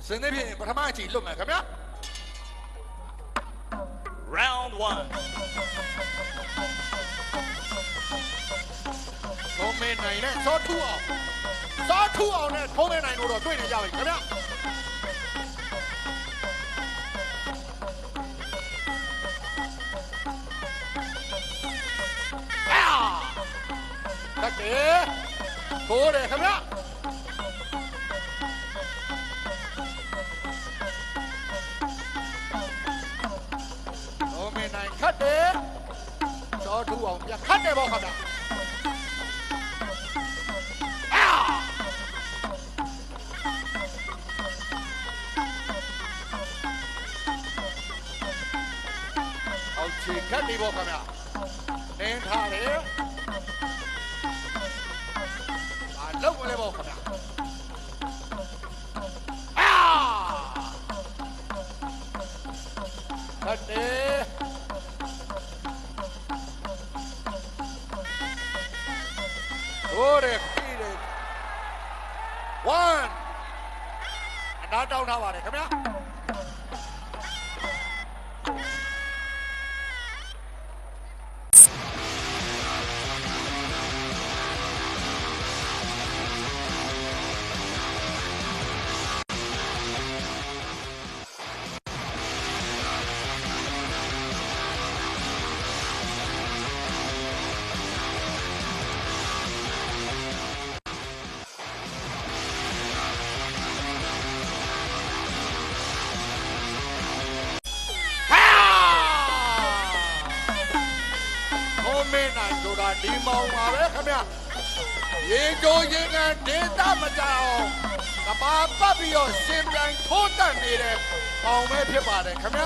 神那边不他妈紧了嘛，怎么样？Round one。聪明奶奶，啥土哦？啥土哦？那聪明奶奶说对的家伙，怎么样？啊！过来，怎么样？ စောထူအောင်ပြခတ်တယ်ပေါ့ခင်ဗျာအောက်ခြေခတ်နေပေါ့ခင်ဗျာနင်းထားတယ်အာလောက်မလဲပေါ့ခင်ဗျာအာခတ်တယ် ဟိုးတယ်ပြီးတယ်1အနားတောင်းထားပါတယ်ခင်ဗျာ မင်းနိုင်ဆိုတာဒီမောင်ပါပဲခင်ဗျရေကြိုးရင်ကဒေသမကြောင်ကဘာပတ်ပြီးတော့ရှင်ပြန်ထိုးတက်နေတဲ့မောင်ပဲဖြစ်ပါတယ်ခင်ဗျ